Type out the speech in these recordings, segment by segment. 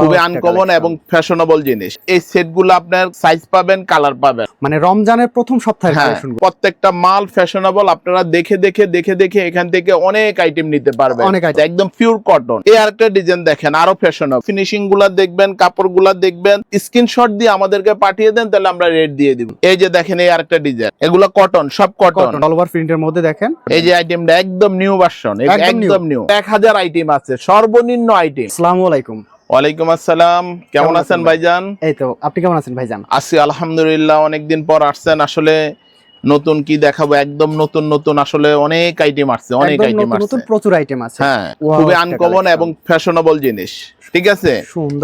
খুবই আনকমন এবং ফ্যাশনেবল জিনিস। এই সেটগুলো আপনার সাইজ পাবেন কালার পাবেন। মানে রমজানের প্রথম সপ্তাহের হ্যাঁ প্রত্যেকটা মাল ফ্যাশনেবল আপনারা দেখে দেখে দেখে দেখে এখান থেকে অনেক আইটেম নিতে পারবেন। অনেক। একদম পিওর কটন এই আরেকটা ডিজাইন দেখেন আরও ফ্যাশনেবল ফিনিশিংগুলা দেখবেন কাপড়গুলা দেখবেন স্ক্রিনশট দিয়ে আমাদেরকে পাঠিয়ে দেন তাহলে আমরা রেট দিয়ে দিব। এই যে দেখেন এই আরেকটা ডিজাইন এগুলো কটন সব কটন অলওভার প্রিন্টের মধ্যে দেখেন। এই যে আইটেমটা একদম নিউ ভার্সন একদম নিউ এক হাজার আইটেম আছে সর্বনিম্ন আইটেম আসসালামু আলাইকুম। ওয়ালাইকুম আসসালাম। কেমন আছেন ভাইজান? এই তো আপনি কেমন আছেন ভাইজান? আছি আলহামদুলিল্লাহ অনেকদিন পর আসছেন। আসলে নতুন কি দেখাবো? একদম নতুন নতুন আসলে অনেক আইটেম আসছে অনেক আইটেম নতুন নতুন প্রচুর আইটেম আছে। হ্যাঁ খুবই আনকমন এবং ফ্যাশনেবল জিনিস ঠিক আছে?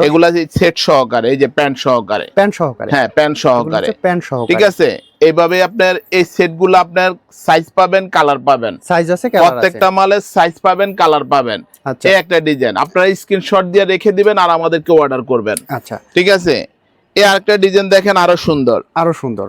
এগুলা যে সেট সহকারে এই যে প্যান্ট সহকারে। প্যান্ট সহকারে। হ্যাঁ প্যান্ট সহকারে। প্যান্ট সহকারে। ঠিক আছে? এইভাবে আপনার এই সেটগুলো আপনার সাইজ পাবেন কালার পাবেন। সাইজ আছে প্রত্যেকটা মালের সাইজ পাবেন কালার পাবেন। আচ্ছা। এই একটা ডিজাইন আপনারা স্ক্রিনশট দিয়ে রেখে দিবেন আর আমাদেরকে অর্ডার করবেন। আচ্ছা। ঠিক আছে? এই আরেকটা ডিজাইন দেখেন আরও সুন্দর। আরও সুন্দর।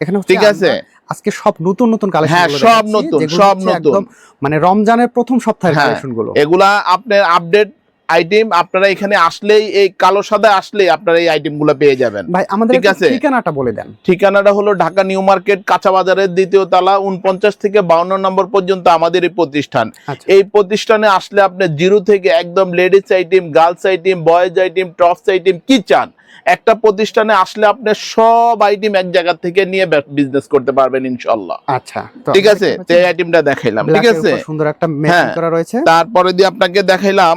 এখানে ঠিক আছে। আজকে সব নতুন নতুন কালেকশন হ্যাঁ, সব নতুন, সব নতুন। মানে রমজানের প্রথম সপ্তাহের হ্যাঁ, কালেকশনগুলো। এগুলা আপনার আপডেট আইটেম আপনারা এখানে আসলেই এই কালো সাদা আসলেই আপনারা এই আইটেমগুলা পেয়ে যাবেন। ভাই আমাদের ঠিক আছে। ঠিকানাটা বলে দেন। ঠিকানাটা হলো ঢাকা নিউ মার্কেট কাঁচা বাজারের দ্বিতীয় তলা উনপঞ্চাশ থেকে বাউন্ন নম্বর পর্যন্ত আমাদের এই প্রতিষ্ঠান। আচ্ছা। এই প্রতিষ্ঠানে আসলে আপনি জিরো থেকে একদম ladies item girls item boys item tops item কি চান একটা প্রতিষ্ঠানে আসলে আপনি সব আইটেম এক জায়গা থেকে নিয়ে বিজনেস করতে পারবেন ইনশাল্লাহ আচ্ছা ঠিক আছে? এই আইটেমটা দেখাইলাম ঠিক আছে? সুন্দর একটা ম্যাচিং হ্যাঁ। করা রয়েছে। তারপরে দিয়ে আপনাকে দেখাইলাম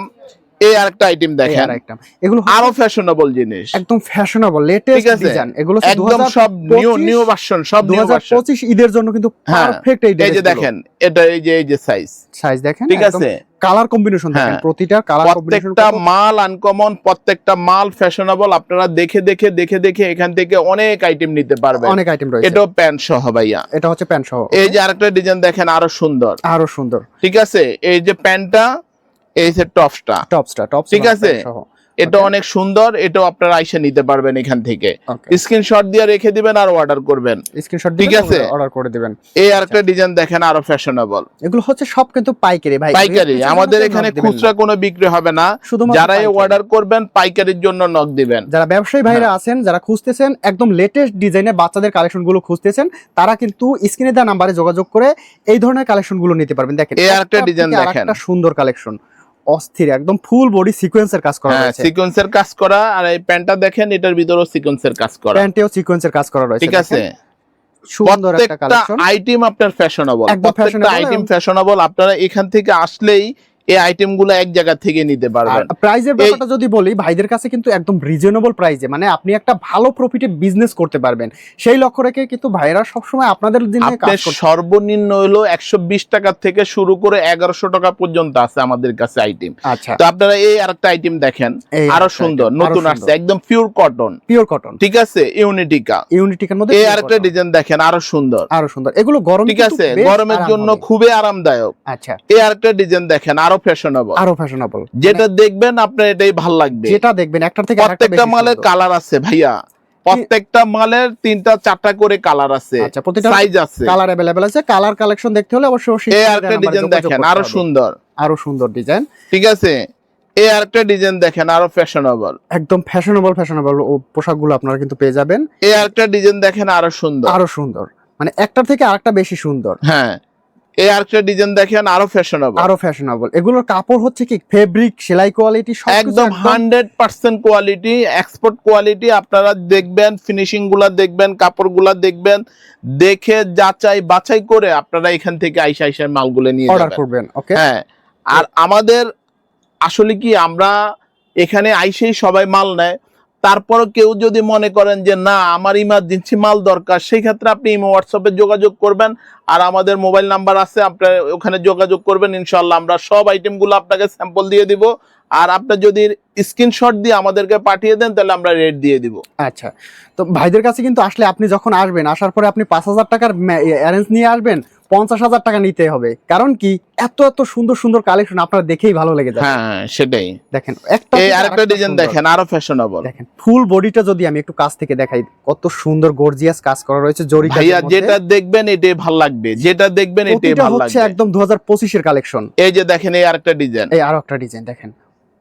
এই আরেকটা আইটেম দেখেন। আরেকটা। এগুলো আরও ফ্যাশনেবল জিনিস। একদম ফ্যাশনেবল ঠিক লেটেস্ট আছে। ডিজাইন এগুলো একদম সব নিউ নিউ ভার্সন সব 2025 ঈদের জন্য কিন্তু হ্যাঁ, পারফেক্ট এই এই যে দেখেন এটা এই যে এই যে সাইজ সাইজ দেখেন ঠিক আছে? কালার কম্বিনেশন দেখেন হ্যাঁ। প্রতিটা কালার কম্বিনেশন প্রত্যেকটা মাল আনকমন প্রত্যেকটা মাল ফ্যাশনেবল আপনারা দেখে দেখে দেখে দেখে এখান থেকে অনেক আইটেম নিতে পারবেন। অনেক আইটেম রয়েছে। এটাও প্যান্ট সহ ভাইয়া। এটা হচ্ছে প্যান্ট সহ এই যে আরেকটা ডিজাইন দেখেন আরও সুন্দর। আরও সুন্দর। ঠিক আছে? এই যে প্যান্টটা এই যে টপসটা। টপসটা টপস ঠিক আছে। এটা অনেক সুন্দর এটাও আপনারা আইসা নিতে পারবেন এখান থেকে। স্ক্রিনশট দিয়ে রেখে দিবেন আর অর্ডার করবেন। স্ক্রিনশট ঠিক আছে। অর্ডার করে দিবেন। এই আরেকটা ডিজাইন দেখেন আরও ফ্যাশনেবল এগুলো হচ্ছে সব কিন্তু পাইকারি ভাই। পাইকারি আমাদের এখানে খুচরা কোনো বিক্রি হবে না। যারাই পাইকারি। অর্ডার করবেন পাইকারির জন্য নক দিবেন। যারা ব্যবসায়ী ভাইরা হ্যাঁ। আছেন যারা খুঁজতেছেন একদম লেটেস্ট ডিজাইনের বাচ্চাদের কালেকশনগুলো খুঁজতেছেন তারা কিন্তু স্ক্রিনে দেওয়া নাম্বারে যোগাযোগ করে এই ধরনের কালেকশনগুলো নিতে পারবেন। দেখেন এই আরেকটা থেকে দেখেন। আরেকটা সুন্দর কালেকশন অস্থির একদম ফুল বডি সিকোয়েন্সের কাজ করা হয়েছে রয়েছে। সিকোয়েন্সের কাজ করা আর এই প্যান্টটা দেখেন এটার ভিতরেও সিকোয়েন্সের কাজ করা। প্যান্টেও সিকোয়েন্সের কাজ করা রয়েছে ঠিক আছে? সুন্দর একটা কালেকশন আইটেম আপনার ফ্যাশনেবল একদম প্রত্যেকটা আইটেম ফ্যাশনেবল আপনারা এখান থেকে আসলেই এই আইটেমগুলো এক জায়গা থেকে নিতে পারবেন। প্রাইজের ব্যাপারটা যদি বলি ভাইদের কাছে কিন্তু একদম রিজনেবল প্রাইজে মানে আপনি একটা ভালো প্রফিটে বিজনেস করতে পারবেন। সেই লক্ষ্য রেখে কিন্তু ভাইরা সবসময় আপনাদের দিনে কাজ করছে। সর্বনিম্ন হলো একশো বিশ টাকা থেকে শুরু করে এগারোশো টাকা পর্যন্ত আছে আমাদের কাছে আইটেম আচ্ছা। তো আপনারা এই আরেকটা আইটেম দেখেন আরও সুন্দর নতুন আসছে একদম পিওর কটন পিওর কটন ঠিক আছে? ইউনিটিকা ইউনিটিকের মধ্যে এই আরেকটা ডিজাইন দেখেন আরও সুন্দর। আরও সুন্দর। এগুলো গরম ঠিক আছে? গরমের জন্য খুবই আরামদায়ক। আচ্ছা। এই আরেকটা ডিজাইন দেখেন আরও ফ্যাশনেবল আরো ফ্যাশনেবল যেটা দেখবেন আপনার এটাই ভাল লাগবে যেটা দেখবেন একটার থেকে আরেকটা প্রত্যেকটা বেশি মালের সুন্দর। কালার আছে ভাইয়া প্রত্যেকটা মালের তিনটা চারটা করে কালার আছে আচ্ছা প্রতিটা সাইজ আছে কালার अवेलेबल আছে কালার কালেকশন দেখতে হলে অবশ্যই অবশ্যই এই screen আরেকটা দেওয়া ডিজাইন নাম্বারে দেখেন যোগাযোগ আরো করতে হবে। সুন্দর আরো সুন্দর ডিজাইন ঠিক আছে এই আরেকটা ডিজাইন দেখেন আরো ফ্যাশনেবল একদম ফ্যাশনেবল ফ্যাশনেবল পোশাকগুলো আপনারা কিন্তু পেয়ে যাবেন এই আরেকটা ডিজাইন দেখেন আরো সুন্দর আরো সুন্দর মানে একটার থেকে আরেকটা বেশি সুন্দর হ্যাঁ এই আরেকটা ডিজাইন দেখেন আরও ফ্যাশনেবল আরও ফ্যাশনেবল এগুলোর কাপড় হচ্ছে কি? ফেব্রিক সেলাই কোয়ালিটি সব একদম hundred percent quality export quality আপনারা দেখবেন ফিনিশিংগুলা দেখবেন কাপড়গুলা দেখবেন দেখে যাচাই বাছাই করে আপনারা এখান থেকে আইসা আইসা মালগুলো নিয়ে অর্ডার করবেন ওকে হ্যাঁ আর আমাদের আসলে কি আমরা এখানে আইসেই সবাই মাল নেয় তারপরও কেউ যদি মনে করেন যে, না, আমার ইমার্জেন্সি মাল দরকার সেই ক্ষেত্রে আপনি ইমো হোয়াটসঅ্যাপে যোগাযোগ করবেন। আর আমাদের মোবাইল নাম্বার আছে, আপনার ওখানে যোগাযোগ করবেন। ইনশাল্লাহ আমরা সব আইটেমগুলো আপনাকে স্যাম্পল দিয়ে দিব। আর আপনি যদি স্ক্রিনশট দিয়ে আমাদেরকে পাঠিয়ে দেন, তাহলে আমরা রেট দিয়ে দিব। আচ্ছা। তো ভাইদের কাছে কিন্তু আসলে আপনি যখন আসবেন, আসার পরে আপনি পাঁচ হাজার টাকার অ্যারেঞ্জ নিয়ে আসবেন। পঞ্চাশ হাজার টাকা নিতে হবে। কারণ কি? এত এত সুন্দর সুন্দর কালেকশন আপনার দেখেই ভালো লেগে যাবে। হ্যাঁ সেটাই। দেখেন একটা আরেকটা ডিজাইন দেখেন আরও ফ্যাশনেবল দেখেন ফুল বডিটা যদি আমি একটু কাছ থেকে দেখাই কত সুন্দর গর্জিয়াস কাজ করা রয়েছে জরি ভাইয়া যেটা দেখবেন এটাই ভালো লাগবে। যেটা দেখবেন এটাই ভালো হচ্ছে একদম দু হাজার পঁচিশের কালেকশন এই যে দেখেন এই আরেকটা ডিজাইন এই আরও একটা ডিজাইন দেখেন।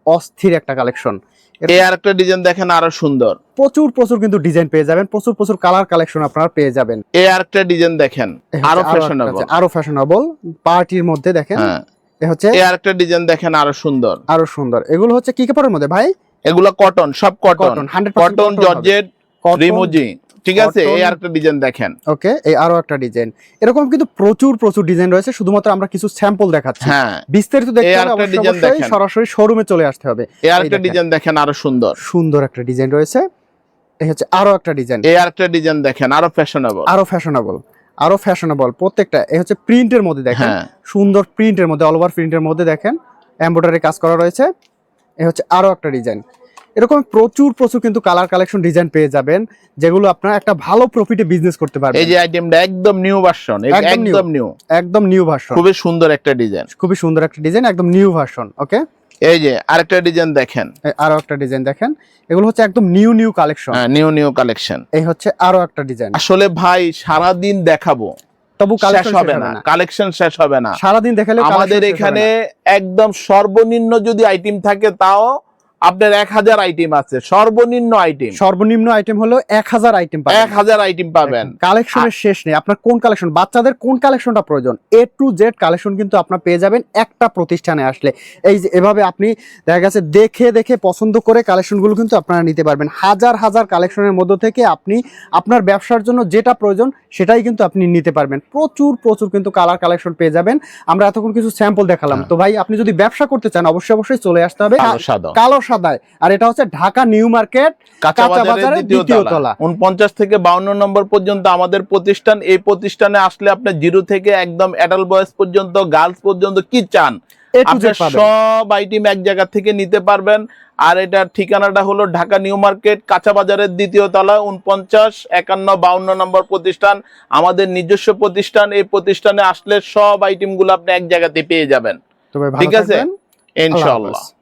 অস্থির একটা কালেকশন। এই আর একটা ডিজাইন দেখেন আরও সুন্দর। প্রচুর প্রচুর কিন্তু ডিজাইন পেয়ে যাবেন প্রচুর প্রচুর কালার কালেকশন আপনারা পেয়ে যাবেন। এই আর একটা ডিজাইন দেখেন আরও ফ্যাশনেবল আরও ফ্যাশনেবল পার্টির মধ্যে দেখেন হ্যাঁ। হচ্ছে এই আর একটা ডিজাইন দেখেন আরও সুন্দর। আরও সুন্দর। এগুলো হচ্ছে কি কাপড়ের মধ্যে ভাই? এগুলো কটন সব cotton cotton hundred cotton georgette রিমোজি ঠিক আছে এই আর একটা ডিজাইন দেখেন। ওকে এই আরও একটা ডিজাইন এরকম কিন্তু প্রচুর প্রচুর ডিজাইন রয়েছে শুধুমাত্র আমরা কিছু স্যাম্পল দেখাচ্ছি। হ্যাঁ বিস্তারিত দেখতে হলে আরেকটা অবশ্যই দেখেন। সরাসরি শোরুমে চলে আসতে হবে। এই আর একটা ডিজাইন দেখেন আরও সুন্দর। সুন্দর একটা ডিজাইন রয়েছে। এই হচ্ছে আরও একটা ডিজাইন এই আর একটা ডিজাইন দেখেন আরও ফ্যাশনেবল আরও ফ্যাশনেবল আরও ফ্যাশনেবল প্রত্যেকটা। এই হচ্ছে প্রিন্টের মধ্যে দেখেন। হ্যাঁ। সুন্দর প্রিন্টের মধ্যে অল ওভার প্রিন্টের মধ্যে দেখেন। এমব্রয়ডারি কাজ করা রয়েছে। এই হচ্ছে আরও একটা ডিজাইন এরকম প্রচুর প্রচুর কিন্তু কালার কালেকশন ডিজাইন পেয়ে যাবেন যেগুলো আপনারা একটা ভালো প্রফিটে বিজনেস করতে পারবেন। এই যে আইটেমটা একদম নিউ ভার্সন একদম নিউ একদম নিউ ভার্সন খুবই সুন্দর একটা ডিজাইন খুবই সুন্দর একটা ডিজাইন একদম নিউ ভার্সন ওকে এই যে আরেকটা ডিজাইন দেখেন। আরও একটা ডিজাইন দেখেন। এগুলো হচ্ছে একদম নিউ নিউ কালেকশন হ্যাঁ নিউ নিউ কালেকশন এই হচ্ছে আরও একটা ডিজাইন আসলে ভাই সারা দিন দেখাবো। তবু কালেকশন হবে না। কালেকশন শেষ হবে না। সারাদিন দেখালে আমাদের এখানে একদম সর্বনিম্ন যদি আইটেম থাকে তাও আপনার এক হাজার আইটেম আছে সর্বনিম্ন আইটেম সর্বনিম্ন আইটেম হলো এক হাজার আইটেম এক হাজার আইটেম পাবেন। কালেকশনের শেষ নেই। আপনার কোন কালেকশন বাচ্চাদের কোন কালেকশনটা প্রয়োজন? এ টু জেড কালেকশন কিন্তু আপনার পেয়ে যাবেন একটা প্রতিষ্ঠানে আসলে। এই যে এভাবে আপনি দেখা গেছে দেখে দেখে পছন্দ করে কালেকশনগুলো কিন্তু আপনারা নিতে পারবেন। হাজার হাজার কালেকশনের মধ্য থেকে আপনি আপনার ব্যবসার জন্য যেটা প্রয়োজন সেটাই কিন্তু আপনি নিতে পারবেন। প্রচুর প্রচুর কিন্তু কালার কালেকশন পেয়ে যাবেন। আমরা এতক্ষণ কিছু স্যাম্পল দেখালাম। হ্যাঁ। তো ভাই আপনি যদি ব্যবসা করতে চান অবশ্যই অবশ্যই চলে আসতে হবে। কালো সাদা। সাদায় আর এটা হচ্ছে ঢাকা নিউ মার্কেট কাঁচা বাজারের দ্বিতীয় তলা। উনপঞ্চাশ থেকে বাউন্ন নম্বর পর্যন্ত আমাদের প্রতিষ্ঠান এই প্রতিষ্ঠানে আসলে আপনার জিরো থেকে একদম অ্যাডাল্ট বয়স পর্যন্ত গার্লস পর্যন্ত কি চান? আপনি সব আইটেম এক জায়গা থেকে নিতে পারবেন। আর এটার ঠিকানাটা হলো ঢাকা নিউ মার্কেট কাঁচা বাজারের দ্বিতীয় তলা উনপঞ্চাশ একান্ন বাউন্ন নম্বর প্রতিষ্ঠান। আমাদের নিজস্ব প্রতিষ্ঠান এই প্রতিষ্ঠানে আসলে সব আইটেমগুলো আপনি এক জায়গাতে পেয়ে যাবেন। ঠিক আছে? হাফেজ।